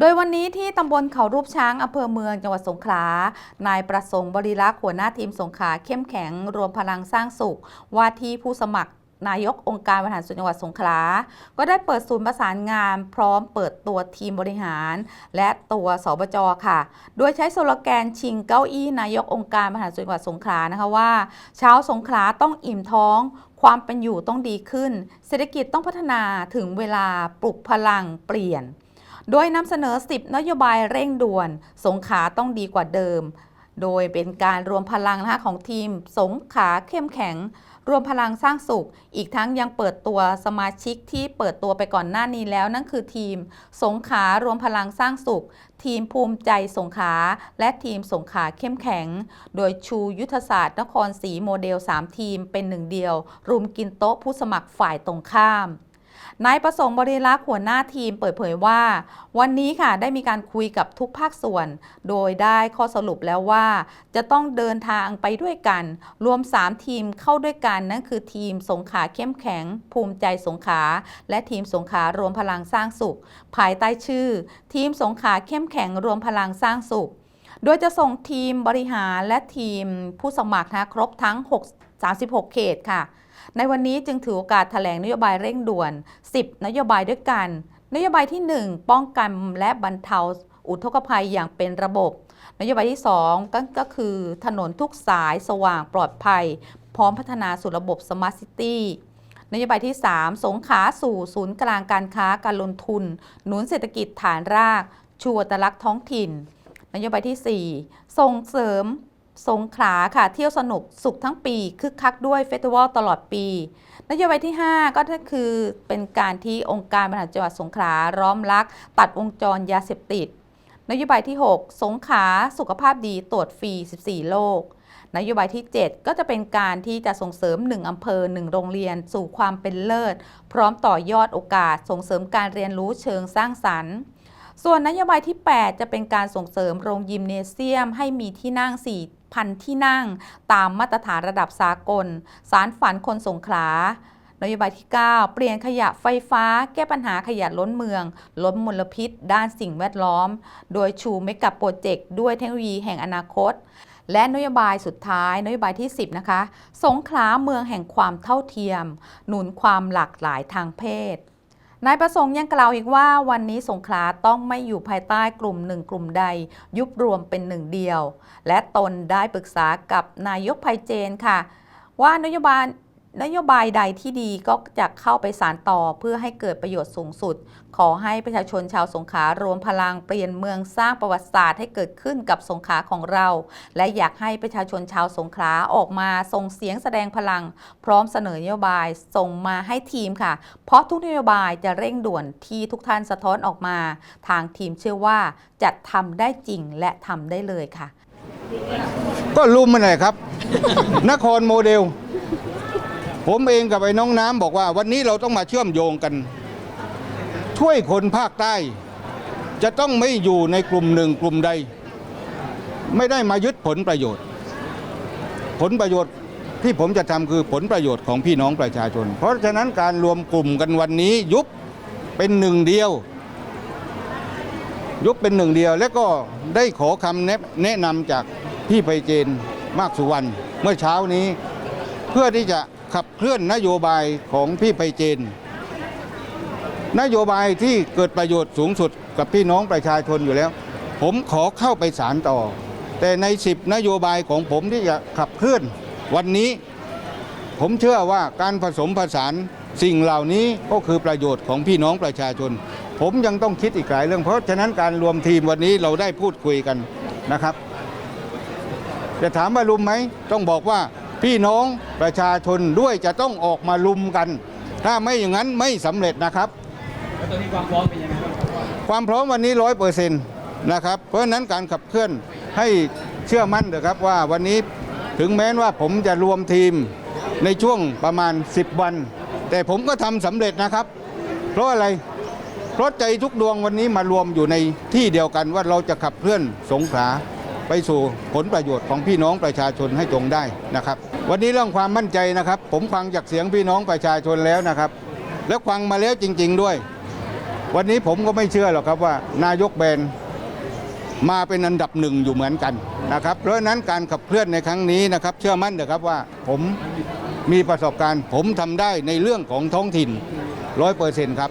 โดยวันนี้ที่ตำบลเขารูปช้างอำเภอเมืองจังหวัดสงขลา นายประสงค์บริรักษ์หัวหน้าทีมสงขลาเข้มแข็งรวมพลังสร้างสุข ว่าที่ผู้สมัครนายกองค์การบริหารส่วนจังหวัดสงขลา ก็ได้เปิดศูนย์ประสานงาน พร้อมเปิดตัวทีมบริหาร และตัวสบจค่ะ โดยใช้สโลแกนชิงเก้าอี้นายกองค์การบริหารส่วนจังหวัดสงขลานะคะว่าชาวสงขลาต้องอิ่มท้อง ความเป็นอยู่ต้องดีขึ้น เศรษฐกิจต้องพัฒนาถึงเวลาปลุกพลังเปลี่ยน โดยนำเสนอ 10 นโยบายเร่งด่วน สงขาต้องดีกว่าเดิม โดยเป็นการรวมพลังนะคะของทีม สงขาเข้มแข็ง รวมพลังสร้างสุข อีกทั้งยังเปิดตัวสมาชิกที่เปิดตัวไปก่อนหน้านี้แล้ว นั่นคือทีม สงขารวมพลังสร้างสุข ทีมภูมิใจสงขาและทีมสงขาเข้มแข็ง โดยชูยุทธศาสตร์นครศรีโมเดล 3 ทีมเป็นหนึ่งเดียวรุมกินโต๊ะผู้สมัครฝ่ายตรงข้าม นายประสงค์บริรักษ์หัวหน้าทีมเปิดเผยว่า วันนี้ค่ะได้มีการคุยกับทุกภาคส่วน โดยได้ข้อสรุปแล้วว่า จะต้องเดินทางไปด้วยกัน รวม 3 ทีมเข้าด้วยกัน นั่นคือทีมสงขาเข้มแข็ง ภูมิใจสงขา และทีมสงขารวมพลังสร้างสุข ภายใต้ชื่อ ทีมสงขาเข้มแข็งรวมพลังสร้างสุข โดยจะส่งทีมบริหารและทีมผู้สมัครนะครบทั้ง 6 36 เขตค่ะ ในวันนี้จึงถือโอกาสแถลงนโยบายเร่งด่วน 10 นโยบายด้วยกัน นโยบายที่ 1 ป้องกันและบรรเทาอุทกภัยอย่างเป็นระบบ นโยบายที่2ก็ก็คือ ถนนทุกสายสว่างปลอดภัย พร้อมพัฒนาสู่ระบบสมาร์ทซิตี้นโยบายที่ 3 สงขาสู่ศูนย์กลางการค้าการลงทุน หนุนเศรษฐกิจฐานราก ชูอัตลักษณ์ท้องถิ่น นโยบายที่ 4 ส่งเสริม สงขลาค่ะเที่ยวสนุกสุขทั้งปีคึกคักด้วยเฟสติวัลตลอดปี นโยบายที่ 5 ก็คือเป็นการที่องค์การบริหารจังหวัดสงขลาร้อมรัก ตัดวงจรยาเสพติด นโยบายที่ 6 สงขลาสุขภาพดีตรวจฟรี 14 โรคนโยบายที่ 7 ก็จะเป็นการที่จะส่งเสริม 1 อำเภอ 1 โรงเรียน สู่ความเป็นเลิศ พร้อมต่อยอดโอกาส ส่งเสริมการเรียนรู้เชิงสร้างสรรค์ส่วนนโยบายที่ 8 จะเป็นการส่งเสริมโรงยิมเนเซียม ให้มีที่นั่ง 4,000 ที่นั่ง ตามมาตรฐานระดับสากล สารฝันคนสงขลานโยบายที่ 9 เปลี่ยนขยะไฟฟ้า แก้ปัญหาขยะล้นเมือง ลดมลพิษ ด้านสิ่งแวดล้อม โดยชูเมกับโปรเจกต์ด้วยเทคโนโลยีแห่งอนาคต และนโยบายสุดท้าย นโยบายที่ 10 นะคะ สงขลาเมืองแห่งความเท่าเทียม หนุนความหลากหลายทางเพศ นายประสงค์ยังกล่าวอีกว่าวันนี้สงขลาต้องไม่อยู่ภายใต้กลุ่มหนึ่งกลุ่มใด ยุบรวมเป็นหนึ่งเดียว และตนได้ปรึกษากับนายกไพเจนค่ะ ว่านโยบาย นโยบายใดที่ดีก็จะเข้าไปสารต่อเพื่อให้เกิดประโยชน์สูงสุด ขอให้ประชาชนชาวสงขลารวมพลังเปลี่ยนเมืองสร้างประวัติศาสตร์ให้เกิดขึ้นกับสงขลาของเรา และอยากให้ประชาชนชาวสงขลาออกมาส่งเสียงแสดงพลัง พร้อมเสนอนโยบายส่งมาให้ทีมค่ะ เพราะทุกนโยบายจะเร่งด่วนที่ทุกท่านสะท้อนออกมา ทางทีมเชื่อว่าจะทำได้จริงและทำได้เลยค่ะ ก็รุมมันเลยครับ นครโมเดล ผมเองกับไอ้น้องน้ำบอกว่าวันนี้เราต้องมาเชื่อมโยงกัน ช่วยคนภาคใต้ จะต้องไม่อยู่ในกลุ่มหนึ่งกลุ่มใด ไม่ได้มายึดผลประโยชน์ ผลประโยชน์ที่ผมจะทำคือผลประโยชน์ของพี่น้องประชาชน เพราะฉะนั้นการรวมกลุ่มกันวันนี้ยุบเป็นหนึ่งเดียว ยุบเป็นหนึ่งเดียว และก็ได้ขอคำแนะนะนำจากพี่ไพเจนมากสุวรรณเมื่อเช้านี้ เพื่อที่จะ ขับเคลื่อนนโยบายของพี่ไพเจน นโยบายที่เกิดประโยชน์สูงสุดกับพี่น้องประชาชนอยู่แล้ว ผมขอเข้าไปสารต่อ แต่ใน 10 นโยบายของผมที่จะขับเคลื่อนวันนี้ ผมเชื่อว่าการผสมผสานสิ่งเหล่านี้ก็คือประโยชน์ของพี่น้องประชาชน ผมยังต้องคิดอีกหลายเรื่อง เพราะฉะนั้นการรวมทีมวันนี้เราได้พูดคุยกันนะครับ จะถามว่าลุมไหมต้องบอกว่า พี่น้องประชาชนด้วยจะต้องออกมาลุมกัน ถ้าไม่อย่างนั้นไม่สำเร็จนะครับแล้วตอนนี้ความพร้อมเป็นยังไงบ้างครับความพร้อมวันนี้ร้อยเปอร์เซ็นต์นะครับเพราะฉะนั้นการขับเคลื่อนให้เชื่อมั่นเถอะครับว่าวันนี้ถึงแม้ว่าผมจะรวมทีมในช่วงประมาณ 10 วัน แต่ผมก็ทำสำเร็จนะครับ เพราะอะไรเพราะใจทุกดวงวันนี้มารวมอยู่ในที่เดียวกันว่าเราจะขับเคลื่อนสงขลา ไปสู่ผลประโยชน์ของพี่น้องประชาชนให้จงได้นะครับ วันนี้เรื่องความมั่นใจนะครับ ผมฟังจากเสียงพี่น้องประชาชนแล้วนะครับ แล้วฟังมาแล้วจริง ๆด้วย วันนี้ผมก็ไม่เชื่อหรอกครับว่า นายกแบนมาเป็นอันดับหนึ่งอยู่เหมือนกันนะครับเพราะนั้นการขับเคลื่อนในครั้งนี้นะครับ เชื่อมั่นเถอะครับว่าผมมีประสบการณ์ ผมทำได้ในเรื่องของท้องถิ่นร้อยเปอร์เซ็นต์ครับ